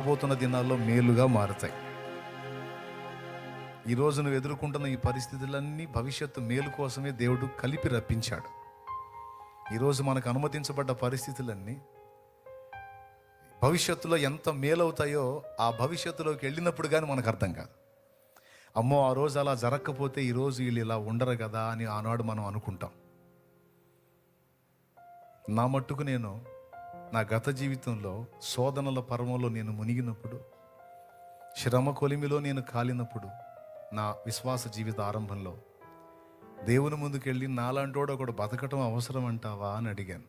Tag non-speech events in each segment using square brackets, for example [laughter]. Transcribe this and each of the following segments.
రాబోతున్న దినాల్లో మేలుగా మారుతాయి. ఈరోజు నువ్వు ఎదుర్కొంటున్న ఈ పరిస్థితులన్నీ భవిష్యత్తు మేలు కోసమే దేవుడు కలిపి రప్పించాడు. ఈరోజు మనకు అనుమతించబడ్డ పరిస్థితులన్నీ భవిష్యత్తులో ఎంత మేలవుతాయో ఆ భవిష్యత్తులోకి వెళ్ళినప్పుడు కానీ మనకు అర్థం కాదు. అమ్మో ఆ రోజు అలా జరగకపోతే ఈరోజు వీళ్ళు ఇలా ఉండరు కదా అని ఆనాడు మనం అనుకుంటాం. నా మట్టుకు నేను నా గత జీవితంలో శోధనల పర్వంలో నేను మునిగినప్పుడు శ్రమ కొలిమిలో నేను కాలినప్పుడు నా విశ్వాస జీవిత ఆరంభంలో దేవుని ముందుకెళ్ళి నాలాంటోడు ఒకడు బతకటం అవసరం అంటావా అని అడిగాను.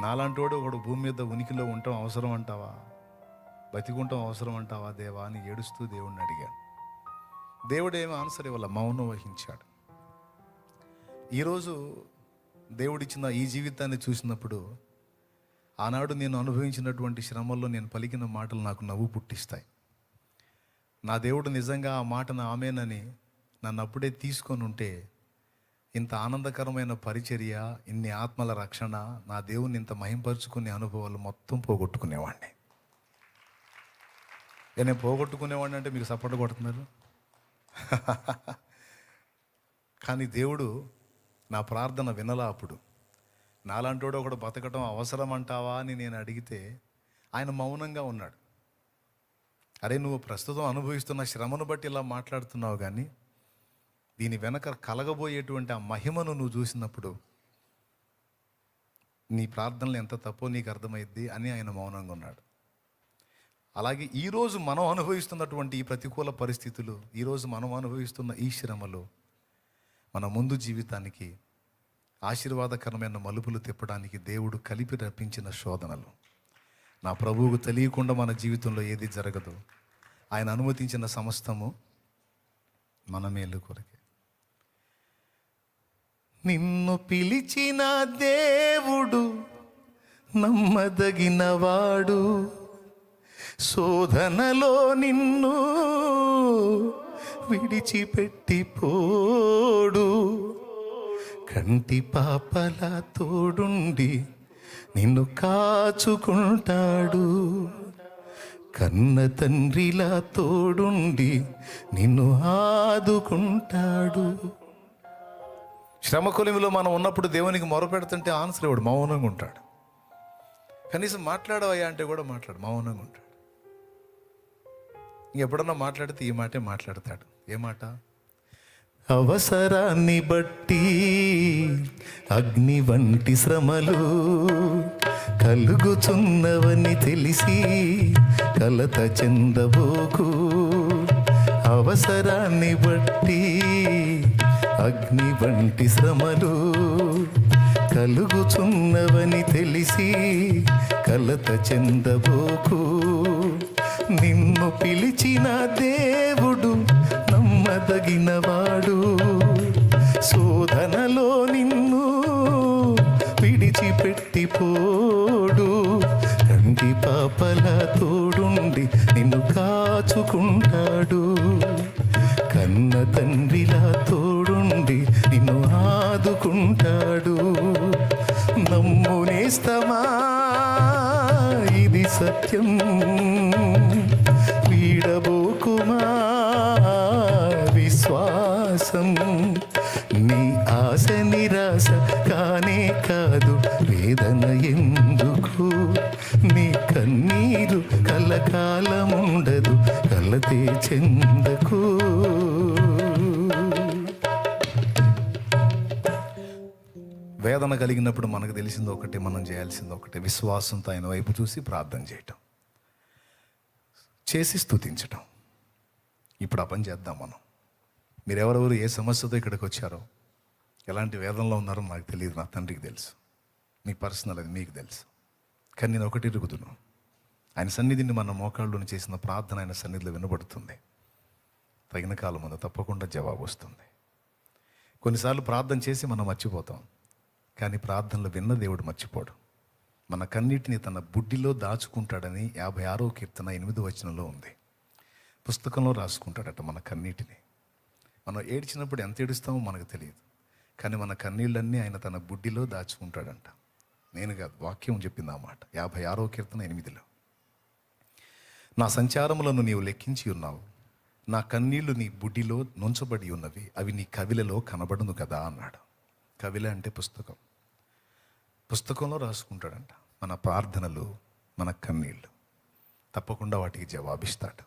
నాలాంటోడు ఒకడు భూమి మీద ఉనికిలో ఉండటం అవసరం అంటావా? బతికుంటం అవసరం అంటావా దేవా అని ఏడుస్తూ దేవుణ్ణి అడిగాను. దేవుడు ఆన్సర్ ఇవ్వాల మౌనం వహించాడు. ఈరోజు దేవుడిచ్చిన ఈ జీవితాన్ని చూసినప్పుడు ఆనాడు నేను అనుభవించినటువంటి శ్రమల్లో నేను పలికిన మాటలు నాకు నవ్వు పుట్టిస్తాయి. నా దేవుడు నిజంగా ఆ మాటను ఆమెనని నన్ను అప్పుడే తీసుకొని ఉంటే ఇంత ఆనందకరమైన పరిచర్య ఇన్ని ఆత్మల రక్షణ నా దేవుని ఇంత మహింపరుచుకునే అనుభవాలు మొత్తం పోగొట్టుకునేవాడిని నేను పోగొట్టుకునేవాడిని అంటే మీకు సపోర్ట్ కొడుతున్నారు? [laughs] కానీ దేవుడు నా ప్రార్థన వినలా అప్పుడు. నాలాంటోడు ఒకడు బతకటం అవసరం అంటావా అని నేను అడిగితే ఆయన మౌనంగా ఉన్నాడు. అరే నువ్వు ప్రస్తుతం అనుభవిస్తున్న శ్రమను బట్టి ఇలా మాట్లాడుతున్నావు కానీ దీని వెనక కలగబోయేటువంటి ఆ మహిమను నువ్వు చూసినప్పుడు నీ ప్రార్థనలు ఎంత తప్పో నీకు అర్థమైద్ది అని ఆయన మౌనంగా ఉన్నాడు. అలాగే ఈరోజు మనం అనుభవిస్తున్నటువంటి ఈ ప్రతికూల పరిస్థితులు ఈరోజు మనం అనుభవిస్తున్న ఈ శ్రమలు మన ముందు జీవితానికి ఆశీర్వాదకరమైన మలుపులు తిప్పడానికి దేవుడు కలిపి రప్పించిన శోధనలు. నా ప్రభువుకు తెలియకుండా మన జీవితంలో ఏది జరగదు. ఆయన అనుమతించిన సమస్తము మన మేలు కొరకే. నిన్ను పిలిచిన దేవుడు నమ్మదగినవాడు శోధనలో నిన్ను విడిచిపెట్టి పోడు. కంటి పాపల తోడుండి నిన్ను కాచుకుంటాడు. కన్న తండ్రిలా తోడుండి నిన్ను ఆదుకుంటాడు. శ్రమ మనం ఉన్నప్పుడు దేవునికి మొరపెడుతుంటే ఆన్సర్ ఇవ్వడు మౌనంగా ఉంటాడు. కనీసం మాట్లాడవయ్యా అంటే కూడా మాట్లాడు మౌనంగా ఉంటాడు. ఎప్పుడన్నా మాట్లాడితే ఈ మాటే మాట్లాడతాడు. ఏ మాట? అవసరాన్ని బట్టి అగ్ని వంటి శ్రమలు కలుగుచున్నవని తెలిసి కలత చెందబోకు. అవసరాన్ని బట్టి అగ్ని వంటి శ్రమలు కలుగుచున్నవని తెలిసి కలత చెందబోకు. నిన్ను పిలిచిన దేవుడు నమ్మదగినవాడు. శోధనలో నిన్ను విడిచిపెట్టి పోడు కంటి పాపల తోడుండి నిన్ను కాచుకుంటాడు. కన్న తండ్రిలా తోడుండి నిన్ను ఆదుకుంటాడు. నమ్మునేస్తమా ఇది సత్యం. వీడబోకుమా? విశ్వాసం. కాలముండదు కలతే చెందకు. వేదన కలిగినప్పుడు మనకు తెలిసింది ఒకటి మనం చేయాల్సింది ఒకటి. విశ్వాసంతో ఆయన వైపు చూసి ప్రార్థన చేయటం. చేసి స్తుతించటం. ఇప్పుడు ఆ పని చేద్దాం మనం. మీరు ఎవరెవరు ఏ సమస్యతో ఇక్కడికి వచ్చారో ఎలాంటి వేదనలో ఉన్నారో నాకు తెలియదు నా తండ్రికి తెలుసు. మీ పర్సనల్ అది మీకు తెలుసు. కానీ నేను ఒకటి ఇరుగుతున్నాను ఆయన సన్నిధిని మన మోకాళ్ళలోని చేసిన ప్రార్థన ఆయన సన్నిధిలో వినబడుతుంది. తగిన కాలం ముందు తప్పకుండా జవాబు వస్తుంది. కొన్నిసార్లు ప్రార్థన చేసి మనం మర్చిపోతాం. కానీ ప్రార్థనలు విన్న దేవుడు మర్చిపోడు. మన కన్నిటిని తన బుడ్డిలో దాచుకుంటాడని యాభై ఆరో కీర్తన ఎనిమిదో వచనంలో ఉంది. పుస్తకంలో రాసుకుంటాడట మన కన్నీటిని. మనం ఏడ్చినప్పుడు ఎంత ఏడుస్తామో మనకు తెలియదు. కానీ మన కన్నీళ్ళన్నీ ఆయన తన బుడ్డిలో దాచుకుంటాడంట. నేను కాదు వాక్యం చెప్పింది ఆ మాట. యాభై ఆరో కీర్తన ఎనిమిదిలో. నా సంచారములను నీవు లెక్కించి ఉన్నావు. నా కన్నీళ్ళు నీ బుడ్డిలో నుంచబడి ఉన్నవి. అవి నీ కవిలలో కనబడును కదా అన్నాడు. కవిల అంటే పుస్తకం. పుస్తకంలో రాసుకుంటాడంట. మన ప్రార్థనలు మన కన్నీళ్ళు తప్పకుండా వాటికి జవాబిస్తాడు.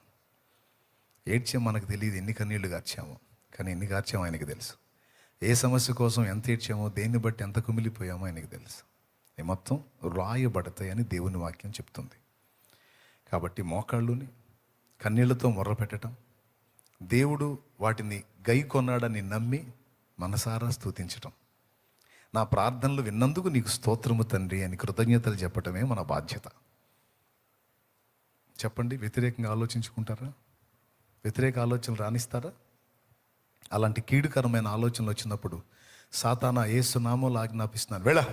ఏడ్చాం మనకు తెలియదు ఎన్ని కన్నీళ్ళు గార్చామో. కానీ ఎన్ని గార్చామో ఆయనకి తెలుసు. ఏ సమస్య కోసం ఎంత ఏడ్చామో దేన్ని బట్టి ఎంత కుమిలిపోయామో ఆయనకి తెలుసు. మొత్తం రాయబడతాయని దేవుని వాక్యం చెప్తుంది. కాబట్టి మోకాళ్ళుని కన్నీళ్ళతో మొర్ర పెట్టడం దేవుడు వాటిని గై కొన్నాడని నమ్మి మనసారా స్థుతించటం నా ప్రార్థనలు విన్నందుకు నీకు స్తోత్రము తండ్రి అని కృతజ్ఞతలు చెప్పటమే మన బాధ్యత. చెప్పండి వ్యతిరేకంగా ఆలోచించుకుంటారా? వ్యతిరేక ఆలోచనలు రాణిస్తారా? అలాంటి కీడుకరమైన ఆలోచనలు వచ్చినప్పుడు సాతానా ఏసునామోలు ఆజ్ఞాపిస్తున్నాను. వెళ్ళ.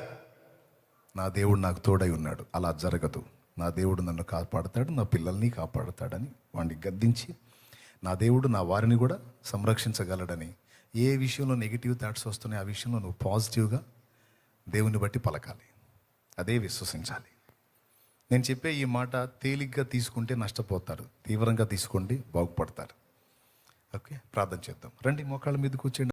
నా దేవుడు నాకు తోడై ఉన్నాడు. అలా జరగదు. నా దేవుడు నన్ను కాపాడుతాడు నా పిల్లల్ని కాపాడుతాడని వాడిని గద్దించి నా దేవుడు నా వారిని కూడా సంరక్షించగలడని. ఏ విషయంలో నెగిటివ్ థాట్స్ వస్తున్నాయి ఆ విషయంలో నువ్వు పాజిటివ్గా దేవుని బట్టి పలకాలి. అదే విశ్వసించాలి. నేను చెప్పే ఈ మాట తేలిగ్గా తీసుకుంటే నష్టపోతారు. తీవ్రంగా తీసుకోండి బాగుపడతారు. ఓకే? ప్రార్థన చేద్దాం. రండి మోకాళ్ళ మీద కూర్చోండి.